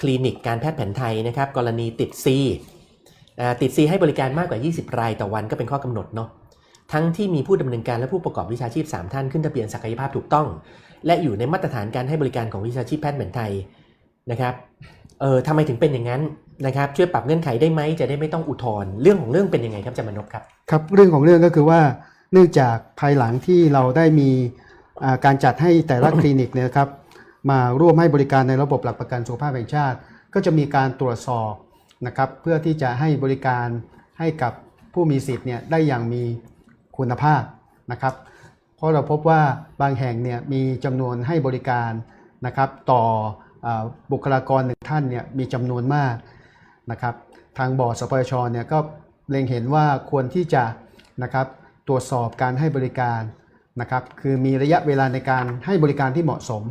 คลินิกการแพทย์แผนไทยนะครับ กรณีติด C อ่าติด C ให้บริการมากกว่า 20 รายต่อวันก็เป็นข้อกำหนดเนาะทั้งที่มีผู้ดำเนินการและผู้ประกอบวิชาชีพ 3 ท่านขึ้นทะเบียนศักยภาพถูกต้อง และอยู่ในมาตรฐานการให้บริการของวิชาชีพแพทย์แผนไทยนะครับเออทำไมถึงเป็นอย่างนั้นนะครับช่วยปรับเงื่อนไขได้ไหมจะได้ไม่ต้องอุทธรณ์เรื่องของเรื่องเป็นยังไงครับจามนพครับครับเรื่องของเรื่องก็คือว่าเนื่องจากภายหลังที่เราได้มีการจัดให้แต่ละคลินิกเนี่ยครับ มาร่วมให้บริการในระบบหลักประกันสุขภาพแห่งชาติ ก็จะมีการตรวจสอบนะครับเพื่อที่จะให้บริการให้กับผู้มีสิทธิ์เนี่ยได้อย่างมีคุณภาพนะครับ เพราะเราพบว่าบางแห่งเนี่ยมีจำนวนให้บริการนะครับต่ออบุคลากรหนึ่งท่านเนี่ยมีจำนวนมากนะครับ ทางบอร์ดสปชเนี่ยก็เล็งเห็นว่าควรที่จะนะครับตรวจสอบการให้บริการนะครับ คือมีระยะเวลาในการให้บริการที่เหมาะสม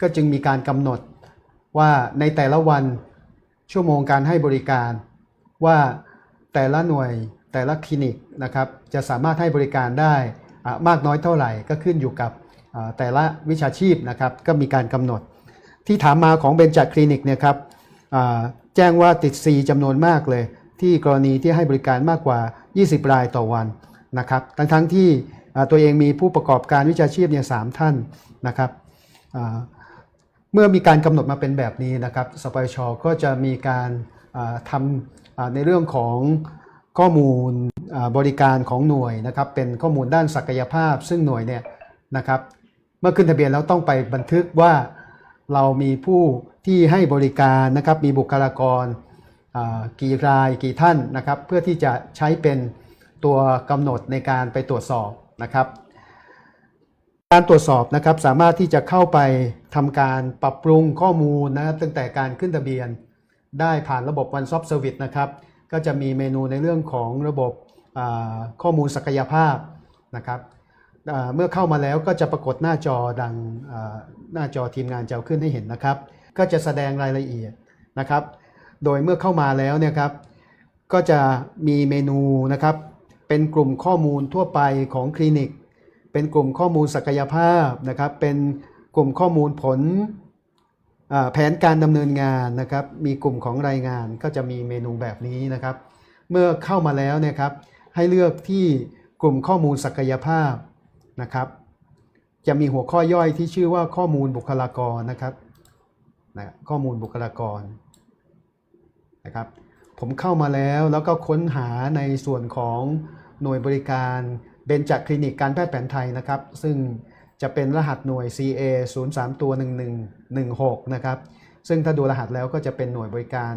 ก็จึงมีการกำหนดว่าในแต่ละวันชั่วโมงการให้บริการว่าแต่ละหน่วยแต่ละคลินิกนะครับจะสามารถให้บริการได้มากน้อยเท่าไหร่ก็ขึ้นอยู่กับแต่ละวิชาชีพนะครับก็มีการกำหนด ที่ถามมาของเบญจคลินิกเนี่ยครับแจ้งว่าติด C จำนวนมากเลย ที่กรณีที่ให้บริการมากกว่า 20 รายต่อวันนะครับทั้งทั้งที่ตัวเองมีผู้ประกอบการวิชาชีพเนี่ยสท่านนะครับ เมื่อมีการกำหนดมาเป็นแบบนี้นะครับสปชก็จะมีการทำในเรื่องของข้อมูลบริการของหน่วยนะครับเป็นข้อมูลด้านศักยภาพ ซึ่งหน่วยเนี่ยนะครับเมื่อขึ้นทะเบียนแล้วต้องไปบันทึกว่าเรามีผู้ที่ให้บริการนะครับมีบุคลากรกี่รายกี่ท่านนะครับเพื่อที่จะใช้เป็นตัวกำหนดในการไปตรวจสอบนะครับ การตรวจสอบนะครับสามารถที่จะเข้าไปทำการปรับปรุงข้อมูลนะครับตั้งแต่การขึ้นทะเบียน ได้ผ่านระบบ One Stop Service นะครับก็จะมีเมนูในเรื่องของระบบข้อมูลศักยภาพนะครับเมื่อเข้ามาแล้วก็จะปรากฏหน้าจอดังหน้าจอทีมงานจะขึ้นให้เห็นนะครับ ก็จะแสดงรายละเอียดนะครับ โดยเมื่อเข้ามาแล้วเนี่ยครับก็จะมีเมนูนะครับเป็นกลุ่มข้อมูลทั่วไปของคลินิก เป็นกลุ่มข้อมูลศักยภาพนะครับ เป็นกลุ่มข้อมูลผลแผนการดำเนินงานนะครับ มีกลุ่มของรายงานก็จะมีเมนูแบบนี้นะครับ เมื่อเข้ามาแล้วเนี่ยครับให้เลือกที่กลุ่มข้อมูลศักยภาพนะครับ จะมีหัวข้อย่อยที่ชื่อว่าข้อมูลบุคลากรนะครับนะข้อมูลบุคลากรนะครับ ผมเข้ามาแล้วแล้วก็ค้นหาในส่วนของหน่วยบริการ เบญจากคลินิกการแพทย์แผนไทยนะครับ ซึ่งจะเป็นรหัสหน่วย CA 0 3ตัว1116 นะครับ ซึ่งถ้าดูรหัสแล้วก็จะเป็นหน่วยบริการ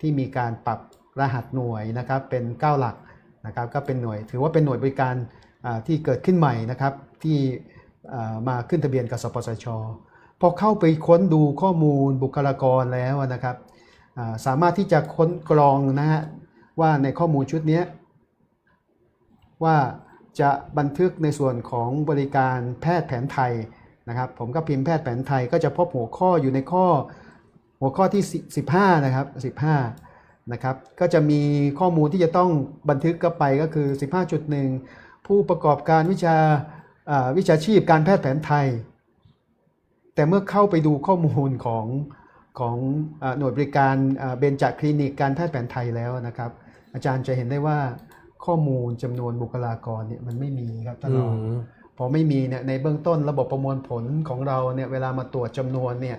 ที่มีการปรับรหัสหน่วยนะครับ เป็น 9 หลักนะครับก็เป็นหน่วย ถือว่าเป็นหน่วยบริการที่เกิดขึ้นใหม่นะครับ ที่มาขึ้นทะเบียนกับสปสชพอเข้าไปค้นดูข้อมูลบุคลากรแล้วนะครับสามารถที่จะค้นกรองนะฮะว่าในข้อมูลชุดนี้ว่า จะบันทึกในส่วนของบริการแพทย์แผนไทยนะครับ ผมก็พิมพ์แพทย์แผนไทยก็จะพบหัวข้ออยู่ในข้อหัวข้อที่ 15 นะครับ 15 นะครับ ก็จะมีข้อมูลที่จะต้องบันทึกเข้าไปก็คือ 15.1 ผู้ประกอบการวิชาวิชาชีพการแพทย์แผนไทย แต่เมื่อเข้าไปดูข้อมูลของของหน่วยบริการเบญจคลินิกการแพทย์แผนไทยแล้วนะครับ อาจารย์จะเห็นได้ว่า ข้อมูลจำนวนบุคลากรเนี่ยมันไม่มีครับท่านรองอืมพอไม่มีเนี่ยในเบื้องต้นระบบประมวลผลของเราเนี่ยเวลามาตรวจจำนวนเนี่ย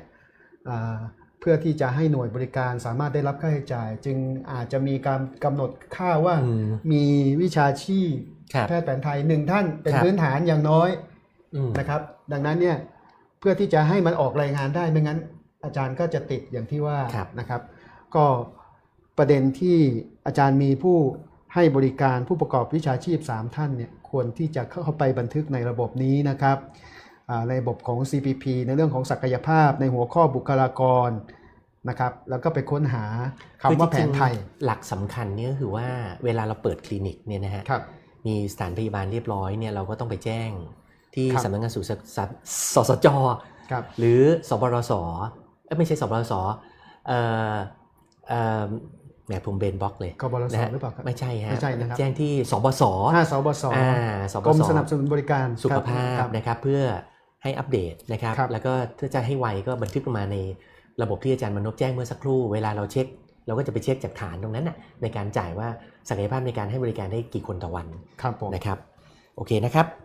อ่าเพื่อที่จะให้หน่วยบริการสามารถได้รับค่าใช้จ่าย จึงอาจจะมีการกำหนดค่าว่าอืมมีวิชาชีพครับแพทย์แผนไทยหนึ่งท่านเป็นครับพื้นฐานอย่างน้อยอืมนะครับ ดังนั้นเนี่ยเพื่อที่จะให้มันออกรายงานได้ไม่งั้น อาจารย์ก็จะติดอย่างที่ว่าครับนะครับ ก็ประเด็นที่อาจารย์มีผู้ ให้บริการผู้ประกอบวิชาชีพ 3 ท่านเนี่ยควรที่จะเข้าไปบันทึกในระบบนี้นะครับอ่าในระบบของ CPP ในเรื่องของศักยภาพในหัวข้อบุคลากรนะครับแล้วก็ไปค้นหาคำว่าแผนไทยคือจริงๆหลักสำคัญเนี่ยก็คือว่าเวลาเราเปิดคลินิกเนี่ยนะฮะครับมีสถานพยาบาลเรียบร้อยเนี่ยเราก็ต้องไปแจ้งที่ครับสำนักงานสุขสสสจครับหรือสบรสเอ้ยไม่ใช่สบรสเอ่อเอ่อ แหมผมเบนบล็อกเลยกบลสนะฮะหรือเปล่าครับไม่ใช่ฮะไม่ใช่นะครับแจ้งที่สบสห้าสบสอ่าสบกรมสสนับสนุนบริการสุขภาคพรับนะครับเพื่อให้อัปเดตนะครับครับ แล้วก็ถ้าจะให้ไวก็บันทึกลงมาในระบบที่อาจารย์มนพแจ้งเมื่อสักครู่เวลาเราเช็ค เราก็จะไปเช็คจากฐานตรงนั้นน่ะในการจ่ายว่าศักยภาพในการให้บริการได้กี่คนต่อวันครับผมนะครับโอเคนะครับ